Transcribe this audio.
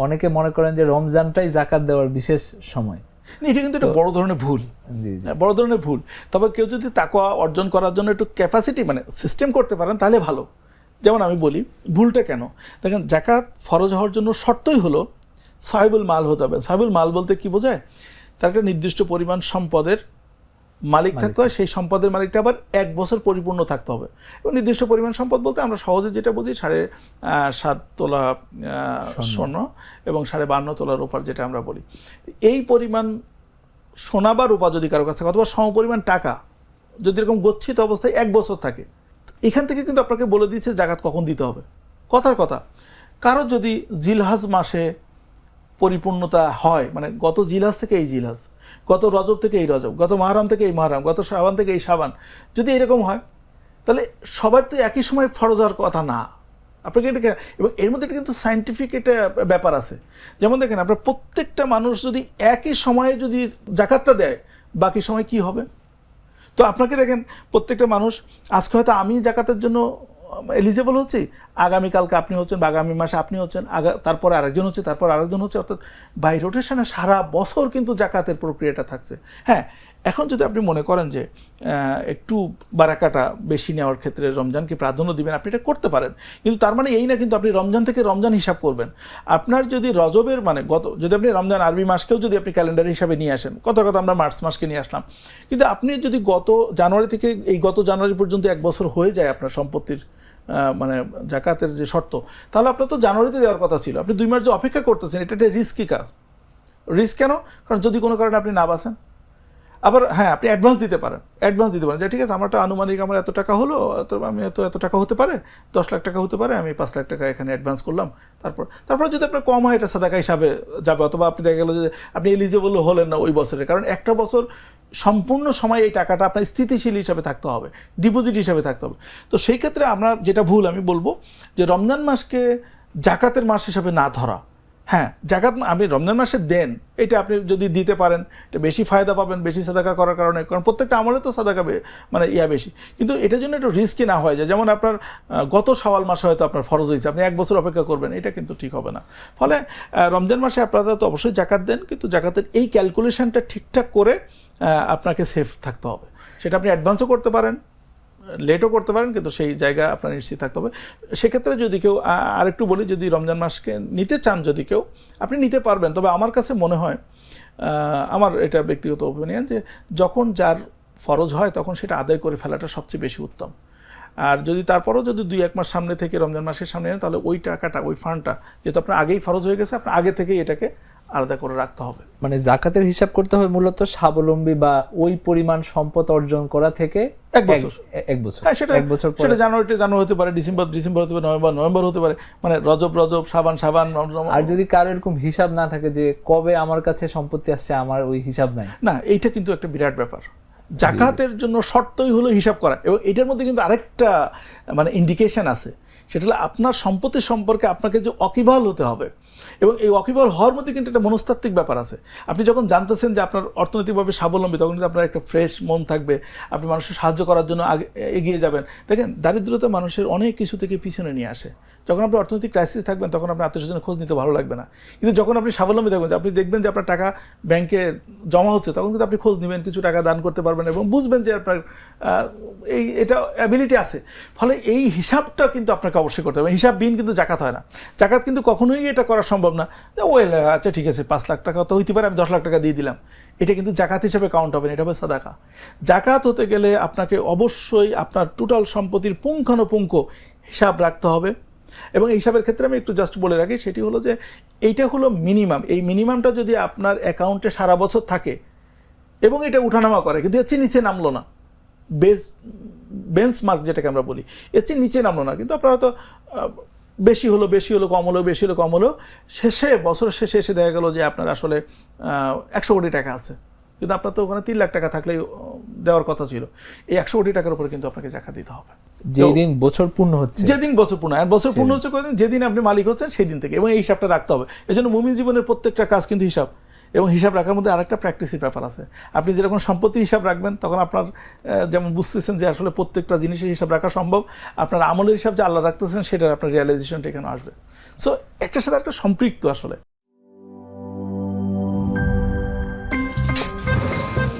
অনেকে মনে করেন যে রমজানটাই জাকাত দেওয়ার বিশেষ সময়। এটা কিন্তু একটা বড় ধরনের ভুল। জি জি। বড় ধরনের ভুল। তবে কেউ যদি তাকওয়া অর্জন করার জন্য একটু ক্যাপাসিটি মানে সিস্টেম করতে পারেন তাহলে ভালো। যেমন আমি বলি ভুলটা কেন? দেখেন জাকাত ফরজ হওয়ার জন্য শর্তই হলো সাহেবুল মাল হতে হবে। সাহেবুল মাল বলতে কি বোঝায়? তার একটা নির্দিষ্ট পরিমাণ সম্পদের মালিক থাকতে হয় সেই সম্পদের মালিকটা আবার এক বছর পরিপূর্ণ থাকতে হবে। এবং নির্দিষ্ট পরিমাণ সম্পদ বলতে আমরা সহজে যেটা বুঝি সাড়ে সাত তোলা স্বর্ণ। এবং সাড়ে বান্ন তোলা রূপার যেটা আমরা বলি। এই পরিমাণ সোনা বা রূপা যদি কারও কাছ থাকে অথবা সমপরিমাণ টাকা যদি এরকম গচ্ছিত অবস্থায় এক বছর থাকে তো এখান থেকে কিন্তু আপনাকে বলে দিয়েছে জাকাত কখন দিতে হবে। কথার কথা কারও যদি জিলহাজ মাসে পরিপূর্ণতা হয়। মানে গত জিলহাজ থেকে এই জিলাস গত রজব থেকে এই রজব, গত মাহারাম থেকে এই মাহারাম, গত সাবান থেকে এই সাবান যদি এরকম হয়, তাহলে সবার তো একই সময় ফরজ হওয়ার কথা না। আপনাকে এটাকে এবং এর মধ্যে এটা কিন্তু সাইন্টিফিক একটা ব্যাপার আছে। যেমন দেখেন, আপনার প্রত্যেকটা মানুষ যদি একই সময়ে যদি জাকাতটা দেয়, বাকি সময় কি হবে? তো আপনাকে দেখেন, প্রত্যেকটা মানুষ, আজকে হয়তো আমি জাকাতের জন্য এলিজেবল হচ্ছি আগামীকালকে আপনি হচ্ছেন বা আগামী মাসে আপনি হচ্ছেন, আগা, তারপরে আরেকজন হচ্ছে, তারপর আরেকজন হচ্ছে, অর্থাৎ বাই রোটেশনে সারা বছর কিন্তু জাকাতের প্রক্রিয়াটা থাকছে। হ্যাঁ এখন যদি আপনি মনে করেন যে একটু বারাকাটা বেশি নেওয়ার ক্ষেত্রে রমজানকে প্রাধান্য দিবেন, আপনি এটা করতে পারেন। কিন্তু তার মানে এই না কিন্তু আপনি রমজান থেকে রমজান হিসাব করবেন। আপনার যদি রজবের মানে গত, যদি আপনি রমজান আরবি মাসকেও যদি আপনি ক্যালেন্ডার হিসাবে নিয়ে আসেন কত কথা আমরা মার্চ মাসকে নিয়ে আসলাম, কিন্তু আপনি যদি গত জানুয়ারি থেকে, এই গত জানুয়ারি পর্যন্ত এক বছর হয়ে যায় আপনার সম্পত্তির মানে জাকাতের যে শর্ত, তাহলে আপনার তো জানুয়ারিতে দেওয়ার কথা ছিল। আপনি দুই মাস যে অপেক্ষা করতেছেন, এটা একটা রিস্কি কাজ। রিস্ক কেন? কারণ যদি কোনো কারণে আপনি না বাসেন আবার হ্যাঁ আপনি অ্যাডভান্স দিতে পারেন অ্যাডভান্স দিতে পারেন। যে, ঠিক আছে আমারটা আনুমানিক আমার এত টাকা হলো, তো আমি এত এত টাকা হতে পারে, দশ লাখ টাকা হতে পারে, আমি পাঁচ লাখ টাকা এখানে অ্যাডভান্স করলাম। তারপর তারপর যদি আপনার কম হয়, এটা সাদাকা হিসাবে যাবে। অথবা আপনি দেখা গেলো যে, আপনি এলিজিবল হলেন না ওই বছরে কারণ একটা বছর সম্পূর্ণ সময় এই টাকাটা আপনার স্থিতিশীল হিসাবে থাকতে হবে ডিপোজিট হিসাবে থাকতে হবে। তো সেই ক্ষেত্রে আমরা যেটা ভুল আমি বলব, যে, রমজান মাসকে জাকাতের মাস হিসাবে না ধরা। হ্যাঁ জাকাত আপনি রমজান মাসে দেন, এটা আপনি যদি দিতে পারেন, এটা বেশি ফায়দা পাবেন, বেশি সাদাকা করার কারণে, কারণ প্রত্যেকটা আমলে তো সাদাকা মানে ইয়া বেশি। কিন্তু এটার জন্য একটু রিস্কি না হয় যে, যেমন আপনার গত সওয়াল মাসে হয়তো আপনার ফরজ হয়েছে, আপনি এক বছর অপেক্ষা করবেন, এটা কিন্তু ঠিক হবে না। ফলে রমজান মাসে আপনারা তো অবশ্যই জাকাত দেন, কিন্তু জাকাতের এই ক্যালকুলেশনটা ঠিকঠাক করে আপনাকে সেফ থাকতে হবে। সেটা আপনি অ্যাডভান্সও করতে পারেন লেটও করতে পারেন, কিন্তু সেই জায়গা আপনার নিশ্চিত থাকতে হবে। সেক্ষেত্রে যদি কেউ আরেকটু বলি, যদি রমজান মাসকে নিতে চান যদি কেউ, আপনি নিতে পারবেন। তবে আমার কাছে মনে হয় আমার এটা ব্যক্তিগত ওপিনিয়ন যে যখন যার ফরজ হয়, তখন সেটা আদায় করে ফেলাটা সবচেয়ে বেশি উত্তম। আর যদি তারপরও যদি দুই, এক মাস সামনে থেকে রমজান মাসের সামনে নেন, তাহলে ওই টাকাটা, ওই ফান্ডটা যেহেতু আপনার আগেই ফরজ হয়ে গেছে আপনার আগে থেকেই এটাকে আলাদা করে রাখতে হবে। মানে জাকাতের হিসাব করতে হবে মূলত স্বাবলম্বী বা ওই পরিমাণ সম্পদ অর্জন করা থেকে এক বছর। এক- বছর। হ্যাঁ সেটা এক বছর সেটা জানুয়ারিতে জানুয়ারি হতে পারে ডিসেম্বর ডিসেম্বর হতে পারে নভেম্বর নভেম্বর হতে পারে। মানে রজব রজব সাবান সাবান আর যদি কারও এরকম হিসাব না থাকে যে কবে আমার কাছে সম্পত্তি আসছে আমার ওই হিসাব নাই। না এইটা কিন্তু একটা বিরাট ব্যাপার। জাকাতের জন্য শর্তই হলো হিসাব করা। এবং এটার মধ্যে কিন্তু আরেকটা মানে ইন্ডিকেশন আছে। সেটা হলো আপনার সম্পত্তি সম্পর্কে আপনাকে যে অকিবহাল হতে হবে। এবং এই অকিবহাল হওয়ার মধ্যে কিন্তু একটা মনস্তাত্ত্বিক ব্যাপার আছে। আপনি যখন জানতেছেন যে আপনার অর্থনৈতিকভাবে স্বাবলম্বী, তখন কিন্তু আপনার একটা ফ্রেশ মন থাকবে। আপনি মানুষের সাহায্য করার জন্য আগে, এগিয়ে যাবেন। দেখেন, দারিদ্রতা মানুষের অনেক কিছু থেকে পিছনে নিয়ে আসে। যখন আপনি অর্থনৈতিক ক্রাইসিস থাকবেন, তখন আপনার আত্মীয় খোঁজ নিতে ভালো লাগবে না। কিন্তু যখন আপনি স্বাবলম্বী থাকবেন আপনি দেখবেন যে আপনার টাকা ব্যাংকে জমা হচ্ছে, তখন কিন্তু আপনি খোঁজ নেবেন, কিছু টাকা দান করতে পারবেন এবং বুঝবেন যে আপনার এই, এটা অ্যাবিলিটি আছে। ফলে এই হিসাবটা কিন্তু আপনাকে অবশ্যই করতে হবে। হিসাববিহীন কিন্তু জাকাত হয় না। জাকাত কিন্তু কখনোই এটা করা সম্ভব না। ওয়েল আচ্ছা ঠিক আছে, পাঁচ লাখ টাকা তো হইতে পারে, আমি দশ লাখ টাকা দিয়ে দিলাম। এটা কিন্তু জাকাত হিসেবে কাউন্ট হবে না, এটা হবে সাদাকা। জাকাত হতে গেলে আপনাকে অবশ্যই আপনার টোটাল সম্পত্তির পুঙ্খানুপুঙ্খ হিসাব রাখতে হবে। এবং এই হিসাবের ক্ষেত্রে আমি একটু জাস্ট বলে রাখি, সেটি হলো যে, এইটা হলো মিনিমাম এই মিনিমামটা যদি আপনার অ্যাকাউন্টে সারা বছর থাকে, এবং এটা উঠানামা করে, কিন্তু চেয়ে নিচে নামলো না। বেস বেঞ্চ মার্ক যেটাকে আমরা বলি এর চেয়ে নিচে নামলো না। কিন্তু আপনারা তো বেশি হলো বেশি হলো কম হলো বেশি হলো কম হলো শেষে বছরের শেষে এসে দেখা গেলো যে আপনার আসলে একশো কোটি টাকা আছে। কিন্তু আপনার তো ওখানে তিন লাখ টাকা থাকলেই দেওয়ার কথা ছিল। এই একশো কোটি টাকার উপরে কিন্তু আপনাকে জাকা দিতে হবে। যেদিন বছর পূর্ণ হচ্ছে। যেদিন বছর পূর্ণ আর বছর পূর্ণ হচ্ছে যেদিন আপনি মালিক হচ্ছেন সেই দিন থেকে। এবং এই হিসাবটা রাখতে হবে। এই জন্য মুমিন জীবনের প্রত্যেকটা কাজ কিন্তু হিসাব। এবং হিসাব রাখার মধ্যে আরেকটা প্র্যাকটিসের ব্যাপার আছে। আপনি যেরকম সম্পত্তি হিসাব রাখবেন, তখন আপনার যেমন বুঝতেছেন যে আসলে প্রত্যেকটা জিনিসের হিসাব রাখা সম্ভব, আপনার আমলের হিসাব যে আল্লাহ রাখতেছেন, সেটার আপনার রিয়েলাইজেশনটা এখানে আসবে। সো একটার সাথে একটা সম্পৃক্ত আসলে।